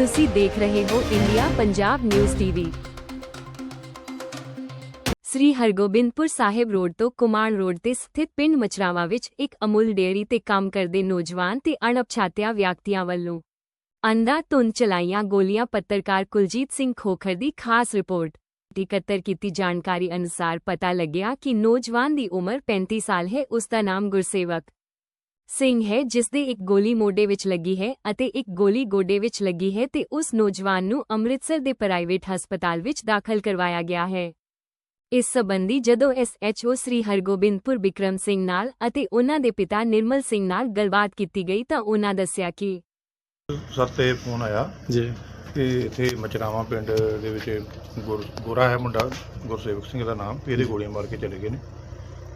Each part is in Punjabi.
ਤੁਸੀਂ ਦੇਖ ਰਹੇ ਹੋ India Punjab news TV Sri Hargobindpur Sahib road ਤੋਂ ਕੁਮਾਨ ਰੋਡ ਤੇ ਸਥਿਤ ਪਿੰਡ ਮਚਰਾਵਾ ਵਿੱਚ ਇੱਕ ਅਮੁਲ ਡੇਅਰੀ ਤੇ ਕੰਮ ਕਰਦੇ ਨੌਜਵਾਨ ਤੇ ਅਣਪਛਾਤਿਆ ਵਿਅਕਤੀਆਂ ਵੱਲੋਂ ਅੰਦਾ ਧੁੰਦ ਚਲਾਈਆਂ ਗੋਲੀਆਂ ਪੱਤਰਕਾਰ ਕੁਲਜੀਤ ਸਿੰਘ ਖੋਖਰ ਦੀ ਖਾਸ ਰਿਪੋਰਟ ਇਕੱਤਰ ਕੀਤੀ ਜਾਣਕਾਰੀ ਅਨੁਸਾਰ ਪਤਾ ਲੱਗਿਆ ਕਿ ਨੌਜਵਾਨ ਦੀ ਉਮਰ 35 ਸਾਲ ਹੈ, ਉਸ ਦਾ ਨਾਮ ਗੁਰਸੇਵਕ ਸਿੰਘ ਹੈ ਜਿਸ ਦੇ ਇੱਕ ਗੋਲੀ ਮੋਢੇ ਵਿੱਚ ਲੱਗੀ ਹੈ ਅਤੇ ਇੱਕ ਗੋਲੀ ਗੋਡੇ ਵਿੱਚ ਲੱਗੀ ਹੈ ਤੇ ਉਸ ਨੌਜਵਾਨ ਨੂੰ ਅੰਮ੍ਰਿਤਸਰ ਦੇ ਪ੍ਰਾਈਵੇਟ ਹਸਪਤਾਲ ਵਿੱਚ ਦਾਖਲ ਕਰਵਾਇਆ ਗਿਆ ਹੈ। ਇਸ ਸਬੰਧੀ ਜਦੋਂ ਐਸਐਚਓ ਸ੍ਰੀ ਹਰਗੋਬਿੰਦਪੁਰ ਬਿਕਰਮ ਸਿੰਘ ਨਾਲ ਅਤੇ ਉਹਨਾਂ ਦੇ ਪਿਤਾ ਨਿਰਮਲ ਸਿੰਘ ਨਾਲ ਗੱਲਬਾਤ ਕੀਤੀ ਗਈ ਤਾਂ ਉਹਨਾਂ ਦੱਸਿਆ ਕਿ ਸਰ ਤੇ ਫੋਨ ਆਇਆ ਜੀ। ਕਿ ਇੱਥੇ ਮਚਰਾਵਾਂ ਪਿੰਡ ਦੇ ਵਿੱਚ ਗੁਰ ਗੋਰਾ ਹੈ ਮੁੰਡਾ ਗੁਰਸੇਵਕ ਸਿੰਘ ਦਾ ਨਾਮ ਇਹਦੇ ਗੋਲੀਆਂ ਮਾਰ ਕੇ ਚਲੇ ਗਏ ਨੇ।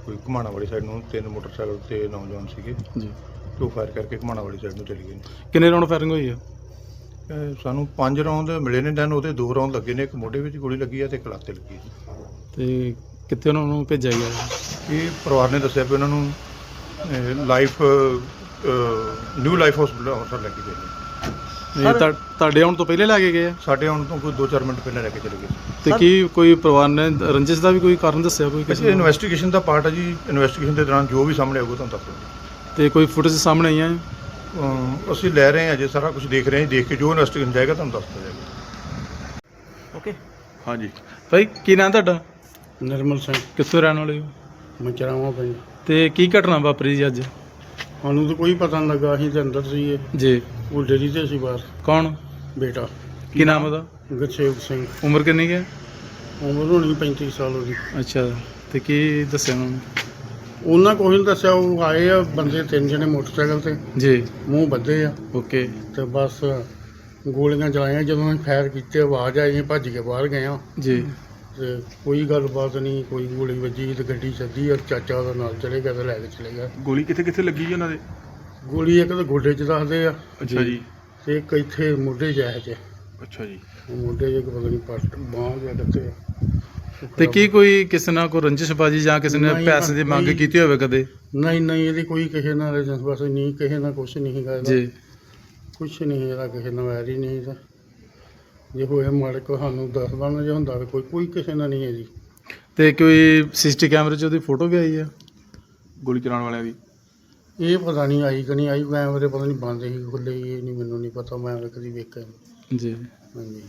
ਕੋਈ ਘੁਮਾਣਾ ਵਾਲੀ ਸਾਈਡ ਨੂੰ ਤਿੰਨ ਮੋਟਰਸਾਈਕਲ ਤੇ ਨੌਜਵਾਨ ਸੀਗੇ। ਜੀ। ਤੇ ਉਹ ਫਾਇਰ ਕਰਕੇ ਘੁਮਾਣਾ ਵਾਲੀ ਸਾਈਡ ਨੂੰ ਚਲੇ ਗਏ ਨੇ। ਕਿੰਨੇ ਰਾਉਂਡ ਫਾਇਰਿੰਗ ਹੋਈ ਹੈ ਅਹ ਸਾਨੂੰ ਪੰਜ ਰੌਂਦ ਮਿਲੇ ਨੇ ਦੈਨ ਉਹਦੇ ਦੋ ਰੌਂਦ ਲੱਗੇ ਨੇ ਇੱਕ ਮੋਢੇ ਵਿੱਚ ਗੋਲੀ ਲੱਗੀ ਹੈ ਤੇ ਇੱਕ ਲੱਤ ਤੇ ਲੱਗੀ ਹੈ ਤੇ ਕਿੱਥੇ ਉਹਨਾਂ ਨੂੰ ਭੇਜਿਆ ਗਿਆ? ਹੈ? ਇਹ ਪਰਿਵਾਰ ਨੇ ਦੱਸਿਆ ਵੀ ਉਹਨਾਂ ਨੂੰ life new life hospital Amritsar ਲੈ ਕੇ ਗਏ ਨੇ। ਤੁਹਾ- ਤੁਹਾਡੇ ਆਉਣ ਤੋਂ ਪਹਿਲੇ ਲੈ ਕੇ ਗਏ ਆ? ਸਾਡੇ ਆਉਣ ਤੋਂ ਕੋਈ 2-4 ਮਿੰਟ ਪਹਿਲਾਂ ਲੈ ਕੇ ਚਲੇ ਗਏ। ਤੇ ਕੀ ਕੋਈ ਪਰਿਵਾਰ ਨੇ ਰੰਜਿਸ਼ ਦਾ ਵੀ ਕੋਈ ਕਾਰਨ ਦੱਸਿਆ ਕੋਈ ਕਿਸੇ ਕਿਸੇ ਨੂੰ? ਇਨਵੈਸਟੀਗੇਸ਼ਨ ਦਾ ਪਾਰਟ ਹੈ ਜੀ। ਇਨਵੈਸਟੀਗੇਸ਼ਨ ਦੇ ਦੌਰਾਨ ਜੋ ਵੀ ਸਾਹਮਣੇ ਆਊਗਾ ਤੁਹਾਨੂੰ ਦੱਸ ਦਿਆਂਗੇ। ਤੇ ਕੋਈ ਫੁਟੇਜ ਸਾਹਮਣੇ ਆਈਆਂ? ਹੈ? ਅਮ ਅਸੀਂ ਲੈ ਰਹੇ ਹਾਂ ਅਜੇ ਸਾਰਾ ਕੁਝ ਦੇਖ ਰਹੇ ਹਾਂ। ਦੇਖ ਕੇ ਜੋ ਇਨਵੈਸਟੀਗੇਸ਼ਨ ਜਾਏਗਾ ਤੁਹਾਨੂੰ ਦੱਸ ਦਿੱਤਾ ਜਾਏਗਾ ਓਕੇ ਹਾਂਜੀ। ਭਾਈ ਕੀ ਨਾਂ ਤੁਹਾਡਾ? ਨਿਰਮਲ ਸਿੰਘ। ਕਿੱਥੋਂ ਰਹਿਣ ਵਾਲੇ ਹੋ? ਮਚਰਾਵਾਂ ਪਿੰਡ। ਤੇ ਕੀ ਘਟਨਾ ਵਾਪਰੀ ਜੀ ਅੱਜ? ਸਾਨੂੰ ਤਾਂ ਕੋਈ ਪਤਾ ਨਹੀਂ ਲੱਗਾ ਅਸੀਂ ਤੇ ਅੰਦਰ ਸੀਗੇ। ਜੀ। ਉਹ ਡੇਰੀ ਤੇ ਸੀ ਬਾਹਰ। ਕੌਣ? ਬੇਟਾ। ਕੀ ਨਾਮ ਉਹਦਾ? ਗੁਰਸੇਵਕ ਸਿੰਘ। ਉਮਰ ਕਿੰਨੀ ਹੈ? ਉਮਰ ਹੋਣੀ 35 ਸਾਲ ਉਹਦੀ। ਅੱਛਾ ਤੇ ਕੀ ਦੱਸਿਆ ਉਹਨਾਂ ਨੇ? ਉਹਨਾਂ ਕੋਈ ਨਹੀਂ ਦੱਸਿਆ ਉਹ ਆਏ ਆ ਬੰਦੇ ਤਿੰਨ ਜਣੇ ਮੋਟਰਸਾਈਕਲ ਤੇ। ਜੀ। ਮੂੰਹ ਬੱਧੇ ਆ। ਓਕੇ। ਤੇ ਬਸ ਗੋਲੀਆਂ ਚਲਾਈਆਂ ਜਦੋਂ ਅਸੀਂ ਫਾਇਰ ਕੀਤੇ ਆਵਾਜ਼ ਆਈ ਅਸੀਂ ਭੱਜ ਕੇ ਬਾਹਰ ਗਏ ਆ ਜੀ। ਤੇ ਕੋਈ ਗੱਲਬਾਤ ਨਹੀਂ ਕੋਈ ਗੋਲੀ ਵੱਜੀ ਤੇ ਗੱਡੀ ਸੱਦੀ ਆ ਚਾਚਾ ਉਹਦਾ ਨਾਲ ਚਲੇ ਗਿਆ ਤੇ ਲੈ ਕੇ ਚਲੇ ਗਿਆ। ਗੋਲੀ ਕਿੱਥੇ ਕਿੱਥੇ ਲੱਗੀ ਜੀ ਉਹਨਾਂ ਦੇ? ਗੋਲੀ ਇੱਕ ਤਾਂ ਗੋਡੇ 'ਚ ਦੱਸਦੇ ਆ ਅੱਛਾ ਜੀ। ਤੇ ਇੱਕ ਇੱਥੇ ਮੋਢੇ 'ਚ ਹੈ ਚ ਅੱਛਾ ਜੀ। ਮੋਢੇ 'ਚ ਇੱਕ ਪਤਾ ਨਹੀਂ ਪੱਟ ਬਾਂਹ ਜਾਂ ਕਿੱਥੇ ਤੇ ਕੀ ਕੋਈ ਕਿਸੇ ਨਾਲ ਕੋਈ ਰੰਜਿਸ਼ਬਾਜੀ ਜਾਂ ਕਿਸੇ ਨੇ ਨਹੀਂ, ਪੈਸੇ ਦੀ ਮੰਗ ਨਹੀਂ। ਕੀਤੀ ਹੋਵੇ ਕਦੇ? ਨਹੀਂ ਨਹੀਂ ਇਹਦੀ ਕੋਈ ਕਿਸੇ ਨਾਲ ਰੇਜੈਂਸ ਬਸ ਨਹੀਂ ਕਿਸੇ ਨਾਲ ਕੁਛ ਨਹੀਂ ਹੈਗਾ ਇਹਦਾ। ਜੀ। ਕੁਛ ਨਹੀਂ ਇਹਦਾ ਕਿਸੇ ਨਾਲ ਵੈਰ ਹੀ ਨਹੀਂ ਇਹਦਾ। ਜੇ ਹੋਏ ਮਾੜੇ ਕੋ ਸਾਨੂੰ ਦੱਸ ਦੇਣਾ ਜੇ ਹੁੰਦਾ ਵੀ ਕੋਈ ਕੋਈ ਕਿਸੇ ਨਾਲ ਨਹੀਂ ਹੈ ਜੀ। ਤੇ ਕੋਈ ਸੀਸੀਟੀ ਕੈਮਰੇ 'ਚ ਉਹਦੀ ਫੋਟੋ ਵੀ ਆਈ ਹੈ ਗੋਲੀ ਚਲਾਉਣ ਵਾਲਿਆਂ ਦੀ? ਇਹ ਪਤਾ ਨਹੀਂ ਆਈ ਕਿ ਨਹੀਂ ਆਈ ਕੈਮਰੇ ਪਤਾ ਨਹੀਂ ਬੰਦ ਹੀ ਖੁੱਲੇ ਹੀ ਇਹ ਨਹੀਂ ਮੈਨੂੰ ਨਹੀਂ ਪਤਾ ਮੈਂ ਕਦੀ ਵੇਖਿਆ ਨਹੀਂ। ਜੀ। ਹਾਂਜੀ।